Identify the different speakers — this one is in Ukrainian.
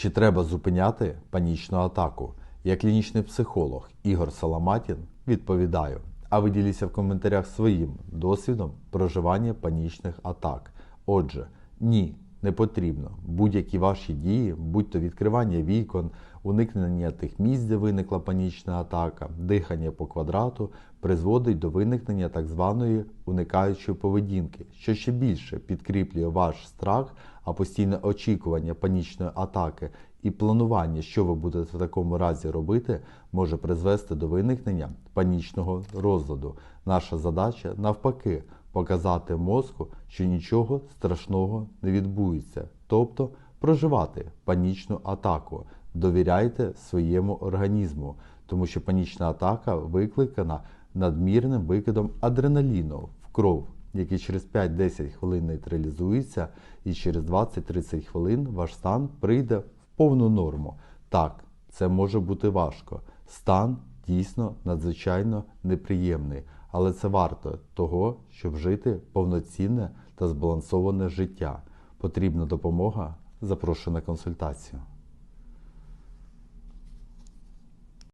Speaker 1: Чи треба зупиняти панічну атаку? Я клінічний психолог Ігор Саламатін відповідаю. А ви діліться в коментарях своїм досвідом проживання панічних атак. Отже, ні, не потрібно. Будь-які ваші дії, будь то відкривання вікон, уникнення тих місць, де виникла панічна атака, дихання по квадрату, призводить до виникнення так званої уникаючої поведінки, що ще більше підкріплює ваш страх, а постійне очікування панічної атаки і планування, що ви будете в такому разі робити, може призвести до виникнення панічного розладу. Наша задача навпаки показати мозку, що нічого страшного не відбудеться, тобто проживати панічну атаку. Довіряйте своєму організму, тому що панічна атака викликана надмірним викидом адреналіну в кров, який через 5-10 хвилин нейтралізується, і через 20-30 хвилин ваш стан прийде в повну норму. Так, це може бути важко. Стан дійсно надзвичайно неприємний, але це варто того, щоб жити повноцінне та збалансоване життя. Потрібна допомога. Запрошую на консультацію.